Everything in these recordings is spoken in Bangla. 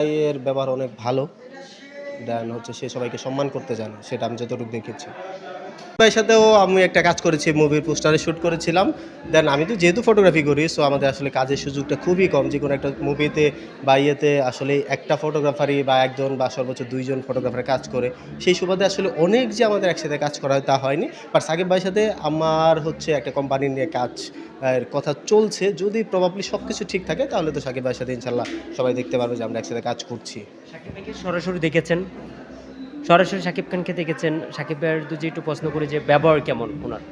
এর ব্যবহার অনেক ভালো। দেন হচ্ছে সে সবাইকে সম্মান করতে জানে, সেটা আমি যতটুকু দেখেছি। ভাইয়ের সাথেও আমি একটা কাজ করেছি মুভির পোস্টারে শ্যুট করেছিলাম। দেন আমি তো যেহেতু ফটোগ্রাফি করি সো আমাদের আসলে কাজের সুযোগটা খুবই কম। যে কোনো একটা মুভিতে বা ইয়েতে আসলে একটা ফটোগ্রাফারই বা একজন বা সর্বোচ্চ দুইজন ফটোগ্রাফার কাজ করে। সেই সুবাদে আসলে অনেক যে আমাদের একসাথে কাজ করা হয় তা হয়নি। বাট সাকিব ভাইয়ের সাথে আমার হচ্ছে একটা কোম্পানি নিয়ে কাজ, এর কথা চলছে। যদি প্রবাবলি সব কিছু ঠিক থাকে, তাহলে তো সাকিব ভাইয়ের সাথে ইনশাল্লাহ সবাই দেখতে পারবে যে আমরা একসাথে কাজ করছি। সাকিব ভাইকে সরাসরি দেখেছেন? সরাসরি সাকিব খানকে দেখেছেন সাকিব ভাইয়ের দুজি একটু প্রশ্ন করি যে ব্যবহার কেমন ওনার?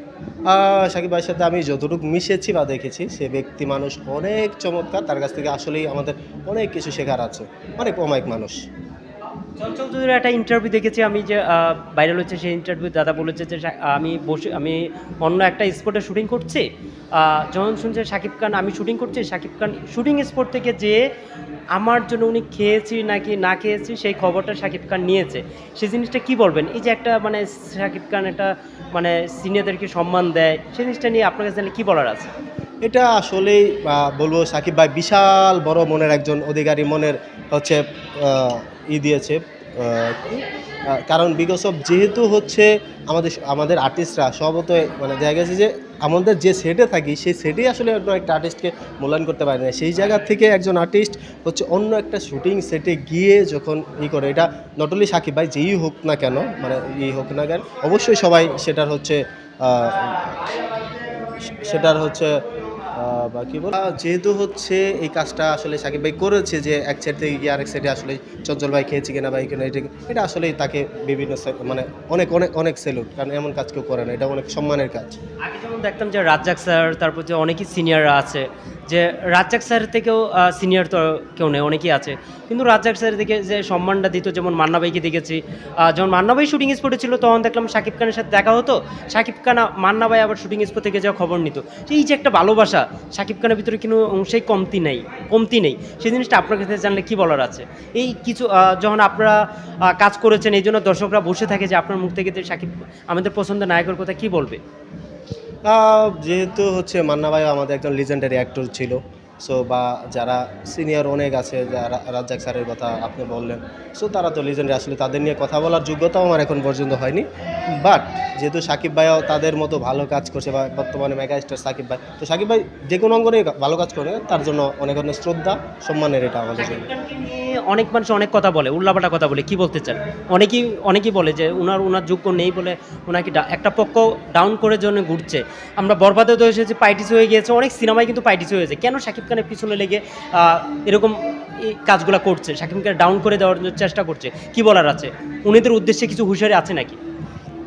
সাকিব ভাইয়ের সাথে আমি যতটুকু মিশেছি বা দেখেছি, সে ব্যক্তি মানুষ অনেক চমৎকার। তার কাছ থেকে আসলেই আমাদের অনেক কিছু শেখার আছে। অনেক অমায়িক মানুষ। চঞ্চল একটা ইন্টারভিউ দেখেছি আমি যে ভাইরাল হচ্ছে সেই ইন্টারভিউ দাদা বলেছে যে আমি বসে, আমি অন্য একটা স্পটে শুটিং করছি। যখন শুনছে শাকিব খান, আমি শুটিং করছি শাকিব খান শুটিং স্পট থেকে যে আমার জন্য উনি খেয়েছি নাকি না খেয়েছি, সেই খবরটা শাকিব খান নিয়েছে। সেই জিনিসটা কি বলবেন? এই যে একটা মানে শাকিব খান একটা মানে সিনিয়রদেরকে সম্মান দেয়, সেই জিনিসটা নিয়ে আপনার কাছে কি বলার আছে? এটা আসলেই বলব সাকিব ভাই বিশাল বড় মনের একজন অধিকারী, মনের হচ্ছে ই দিয়েছে কারণ বিকজ অফ যেহেতু হচ্ছে আমাদের আমাদের আর্টিস্টরা সবত মানে দেখা গেছে যে আমাদের যে সেটে থাকি, সেই সেটেই আসলে অন্য একটা আর্টিস্টকে মূল্যায়ন করতে পারে না। সেই জায়গা থেকে একজন আর্টিস্ট হচ্ছে অন্য একটা শুটিং সেটে গিয়ে যখন ই করে, এটা নট অনলি সাকিব ভাই যেই হোক না কেন মানে ই হোক না কেন, অবশ্যই সবাই সেটার হচ্ছে সেটার হচ্ছে বা কি বল যেহেতু হচ্ছে এই কাজটা আসলে সাকিব ভাই করেছে যে এক সাইড থেকে গিয়ে আরেক সাইডে আসলে চঞ্চল ভাই খেয়েছি কিনা বা কিনা, এটা এটা আসলেই তাকে বিভিন্ন মানে অনেক অনেক অনেক সেলুট কারণ এমন কাজ কেউ করে না, এটা অনেক সম্মানের কাজ। আগে যেমন দেখতাম যে রাজ্জাক স্যার, তারপর যে অনেকই সিনিয়ররা আছে, যে রাজ্জাক স্যার থেকেও সিনিয়র তো কেউ নেই, অনেকেই আছে। কিন্তু রাজ্জাক স্যার থেকে যে সম্মানটা দিত, যেমন মান্না ভাইকে দেখেছি যখন মান্না ভাই শুটিং স্পটে ছিল, তখন দেখলাম শাকিব খানের সাথে দেখা হতো। শাকিব খান মান্না ভাই আবার শুটিং স্পট থেকে যাওয়া খবর নিত। এই যে একটা ভালোবাসা শাকিব খানের ভিতরে কোনো অংশেই কমতি নেই কমতি নেই। সেই জিনিসটা আপনার কাছে জানলে কি বলার আছে? এই কিছু যখন আপনারা কাজ করেছেন, এই জন্য দর্শকরা বসে থাকে যে আপনার মুখ থেকে যে শাকিব আমাদের পছন্দের নায়কের কথা কি বলবে? যেহেতু হচ্ছে মান্না ভাই আমাদের একজন লিজেন্ডারি অ্যাক্টর ছিল সো বা যারা সিনিয়র অনেক আছে, যারা রাজ্জাক স্যারের কথা আপনি বললেন। সো তারা তো লিজেন্ডারি আসলে তাদের নিয়ে কথা বলার যোগ্যতাও আমার এখন পর্যন্ত হয়নি। বাট যেহেতু সাকিব ভাইও তাদের মতো ভালো কাজ করছে, বা বর্তমানে মেগা স্টার সাকিব ভাই, তো সাকিব ভাই যে কোনো অঙ্গনে ভালো কাজ করে, তার জন্য অনেক অনেক শ্রদ্ধা, সম্মানের এটা আমাদের জন্য। অনেক মানুষ অনেক কথা বলে উল্লাপাটা কথা বলে, কি বলতে চান? অনেকেই অনেকেই বলে যে ওনার ওনার যোগ্য নেই বলে ওনাকে একটা পক্ষ ডাউন করে জন্য ঘুরছে। আমরা বরবাদে তো এসেছি, পাইটিস হয়ে গিয়েছে, অনেক সিনেমায় কিন্তু পাইটিস হয়েছে। কেন শাকিব খানের পিছনে লেগে এরকম এই কাজগুলো করছে শাকিব খানকে ডাউন করে দেওয়ার চেষ্টা করছে। কি বলার আছে? উনিদের উদ্দেশ্যে কিছু হুঁশিয়ারি আছে নাকি?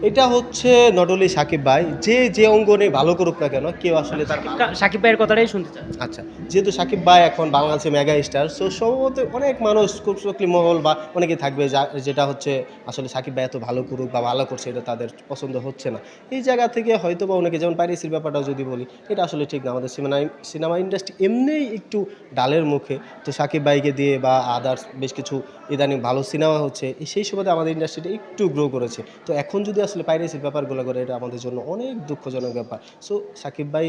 এটা হচ্ছে নট অনলি সাকিব ভাই যে যে অঙ্গনে ভালো করুক না কেন কেউ আসলে তার কা- শাকিব ভাইয়ের কথাটাই শুনতে চান আচ্ছা যেহেতু সাকিব ভাই এখন বাংলাদেশে মেগা স্টার সো সম্ভবত অনেক মানুষ খুব শক্লি মহল বা অনেকে থাকবে যা যেটা হচ্ছে আসলে সাকিব ভাই এত ভালো করুক বা ভালো করছে এটা তাদের পছন্দ হচ্ছে না। এই জায়গা থেকে হয়তো বা অনেকে যেমন পাইরেসির ব্যাপারটাও যদি বলি এটা আসলে ঠিক না। আমাদের সিনেমা সিনেমা ইন্ডাস্ট্রি এমনিই একটু ডালের মুখে। তো সাকিব ভাইকে দিয়ে বা আদার্স বেশ কিছু ইদানিং ভালো সিনেমা হচ্ছে সেই সুবাদে আমাদের ইন্ডাস্ট্রিটা একটু গ্রো করেছে। তো এখন যদি আসলে পাইরেসির ব্যাপারগুলো করে এটা আমাদের জন্য অনেক দুঃখজনক ব্যাপার। সো সাকিব ভাই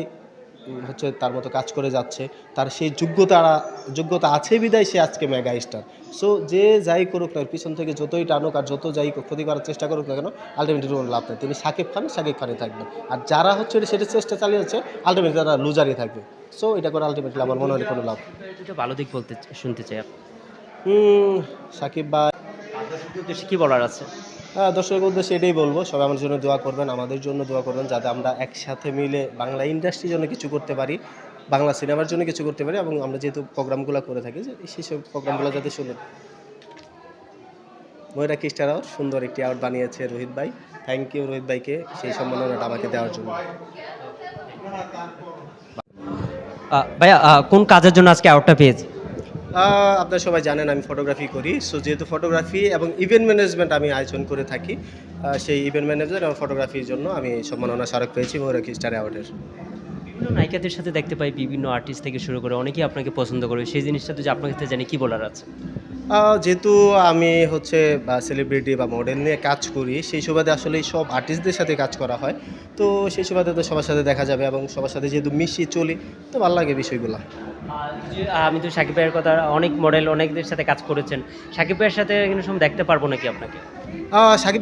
হচ্ছে তার মতো কাজ করে যাচ্ছে তার সেই যোগ্যতা যোগ্যতা আছে বিদায় সে আজকে মেগা স্টার সো যে যাই করুক না পিছন থেকে যতই টানুক আর যত যাই ক্ষতি করার চেষ্টা করুক না কেন আলটিমেটলি কোনো লাভ নেই। তিনি সাকিব খান সাকিব খানই থাকবেন। আর যারা হচ্ছে সেটা চেষ্টা চালিয়ে যাচ্ছে আলটিমেটলি তারা লুজারই থাকবে। সো এটা করে আলটিমেটলি আমার মনে হয় কোনো লাভ ভালো দিক বলতে শুনতে চাই। সাকিব ভাই কি বলার আছে? দর্শকের উদ্দেশ্যে এটাই বলব, সবাই আমার জন্য দোয়া করবেন, আমাদের জন্য দোয়া করবেন যাতে আমরা একসাথে মিলে বাংলা ইন্ডাস্ট্রির জন্য কিছু করতে পারি, বাংলা সিনেমার জন্য কিছু করতে পারি এবং আমরা যেহেতু প্রোগ্রামগুলো করে থাকি, যে সেই সব প্রোগ্রামগুলো যাতে সুন্দর ময়ূরা কিস্টার আউট সুন্দর একটি আউট বানিয়েছে রোহিত ভাই। থ্যাংক ইউ রোহিত ভাইকে, সেই সম্মাননাটা আমাকে দেওয়ার জন্য। ভাইয়া কোন কাজের জন্য আজকে আউটটা পেয়েছি? আপনারা সবাই জানেন আমি ফটোগ্রাফি করি। সো যেহেতু ফটোগ্রাফি এবং ইভেন্ট ম্যানেজমেন্ট আমি আয়োজন করে থাকি সেই ইভেন্ট ম্যানেজার এবং ফটোগ্রাফির জন্য আমি সম্মাননা স্মারক পেয়েছি ময়ূরা স্টার অ্যাওয়ার্ডের বিভিন্ন নায়িকাদের সাথে দেখতে পাই বিভিন্ন আর্টিস্ট থেকে শুরু করে অনেকেই আপনাকে পছন্দ করে। সেই জিনিসটা তো যে আপনার ক্ষেত্রে জানি কী বলার আছে? যেহেতু আমি হচ্ছে সেলিব্রিটি বা মডেল নিয়ে কাজ করি সেই সুবাদে আসলে সব আর্টিস্টদের সাথে কাজ করা হয়। তো সেই সুবাদে তো সবার সাথে দেখা যাবে এবং সবার সাথে যেহেতু মিশিয়ে চলি তো ভালো লাগে বিষয়গুলো। আমি তো সাকিব ভাইয়ের কথা অনেক মডেল অনেকদের সাথে কাজ করেছেন। সাকিব ভাইয়ের সাথে কিন্তু সময় দেখতে পারব নাকি আপনাকে? আহ, সাকিব